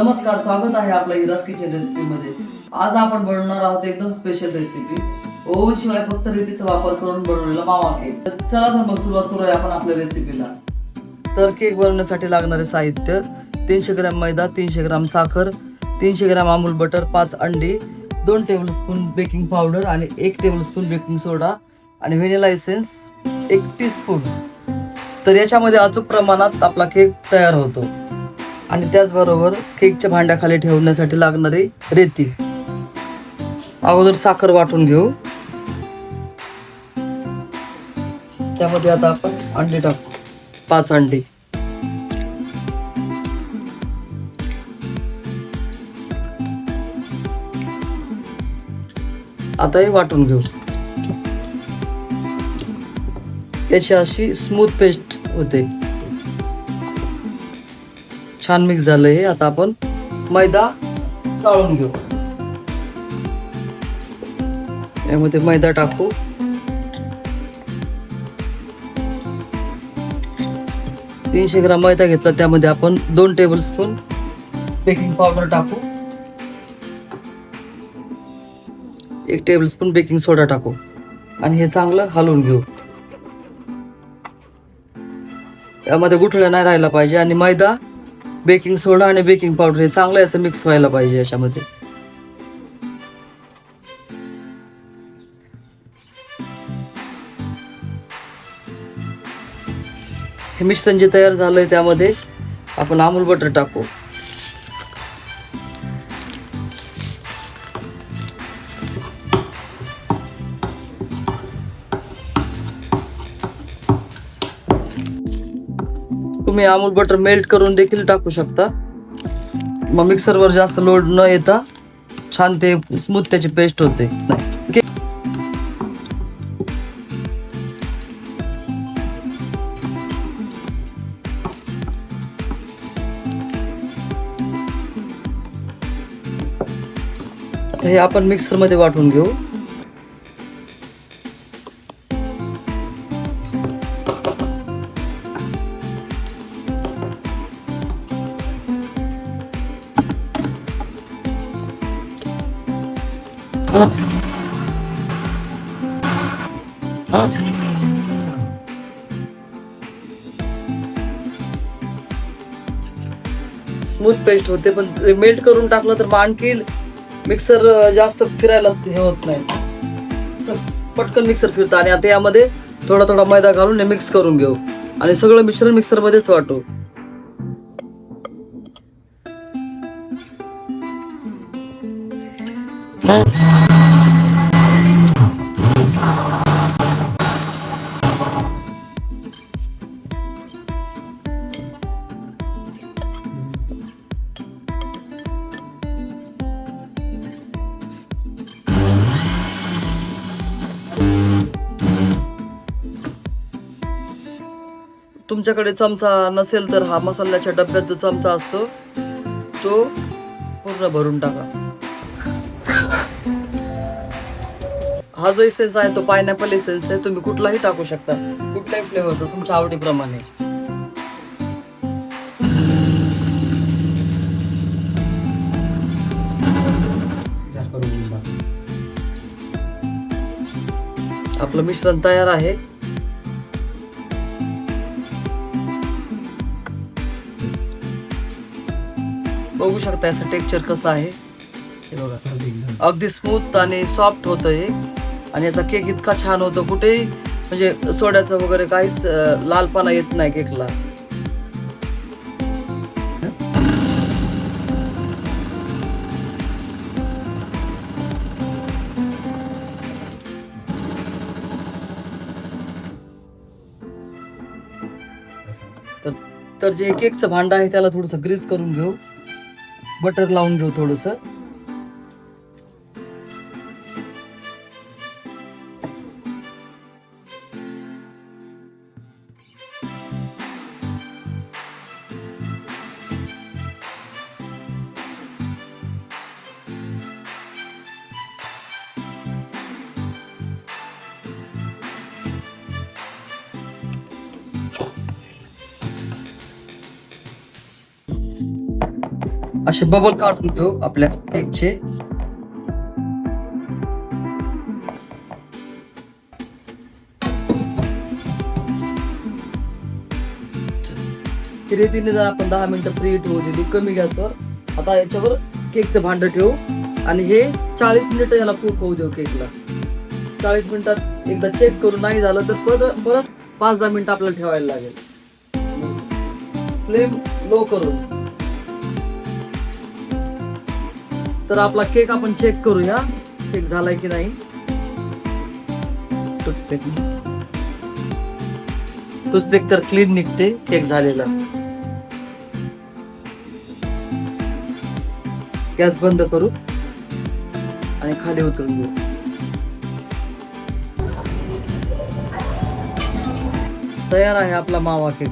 नमस्कार स्वागत आहे आपल्या हिराज किचन रेसिपी मध्ये. आज आपण बनवणार आहोत एकदम स्पेशल रेसिपी ओव्हन शिवाय फक्त रेतीचा वापर करून बनवलेला मावा केक तर चला तर मग सुरुवात करूया आपण आपल्या रेसिपीला तर केक बनवण्यासाठी लागणारे साहित्य तीनशे ग्रॅम मैदा तीनशे ग्राम साखर तीनशे ग्राम अमूल बटर पाच अंडी दोन टेबलस्पून बेकिंग पावडर आणि एक टेबलस्पून बेकिंग सोडा आणि व्हेनिला एसेन्स एक टीस्पून तर याच्यामध्ये अचूक प्रमाणात आपला केक तयार होतो. आणि त्याचबरोबर केकच्या भांड्याखाली ठेवण्यासाठी लागणारी रेती. अगोदर साखर वाटून घेऊ. त्यामध्ये आता आपण अंडे टाकू. पाच अंडे. आता हे वाटून घेऊ. याची अशी स्मूथ पेस्ट होते. छान मिक्स झालं हे. आता आपण मैदा चाळून घेऊ. यामध्ये मैदा टाकू. तीनशे ग्राम मैदा घेतला. त्यामध्ये आपण दोन टेबल स्पून बेकिंग पावडर टाकू. एक टेबल स्पून बेकिंग सोडा टाकू. आणि हे चांगलं हलवून घेऊ. यामध्ये गुठळ्या नाही राहिला पाहिजे. आणि मैदा बेकिंग सोडा आणि बेकिंग पावडर हे चांगलं याचं मिक्स व्हायला पाहिजे याच्यामध्ये. हे मिश्रण जे तयार झालंय त्यामध्ये आपण अमूल बटर टाकू. तुम्ही अमूल बटर मेल्ट करून देखील टाकू शकता. मग मिक्सरवर जास्त लोड न येता छान ते स्मूथ त्याची पेस्ट होते. हे आपण मिक्सरमध्ये वाटून घेऊ. स्मूथ पेस्ट होते पण मेल्ट करून टाकलं तर मग आणखी मिक्सर जास्त फिरायला हे होत नाही. पटकन मिक्सर फिरतं आणि आता यामध्ये थोडा थोडा मैदा घालून मिक्स करून घेऊ. आणि सगळं मिश्रण मिक्सर मध्येच वाटू. तुमच्याकडे चमचा नसेल तर हा मसाल्याच्या डब्यात जो चमचा असतो तो पूर्ण भरून टाका. हा जो इसेन्स आहे तो पायनॅपल इसेन्स आहे तुम्ही कुठलाही टाकू शकता. कुठल्याही फ्लेवरचा तुमच्या आवडीप्रमाणे. आपलं मिश्रण तयार आहे. बघू शकता याचं टेक्स्चर कसं आहे. हे बघा अगदी स्मूथ आणि सॉफ्ट होतं हे आणि याचा केक इतका छान होतो कुठेही म्हणजे सोड्याचं वगैरे काहीच लालपणा येत नाही केकला. तर तर जे केकचं भांडं आहे त्याला थोडंसं ग्रीस करून घेऊ. बटर लावून घेऊ थोडस. असे बबल काढून घेऊ आपल्या केकचे रीतीने जर आपण दहा मिनिटं फ्री ठेवू दिली. कमी गॅसवर आता याच्यावर केकचं भांड ठेवू. आणि हे चाळीस मिनिटं याला कुक होऊ देऊ केकला चाळीस मिनिटात एकदा चेक करून नाही झालं तर परत परत पाच दहा मिनिटं आपल्याला ठेवायला लागेल. फ्लेम लो करून. तर आपला केक आपण चेक करूया केक झालाय की नाही. टूथपेक टूथपेक तर क्लीन निघते केक झालेला. गॅस बंद करू आणि खाली उतरून घेऊ. तयार आहे आपला मावा केक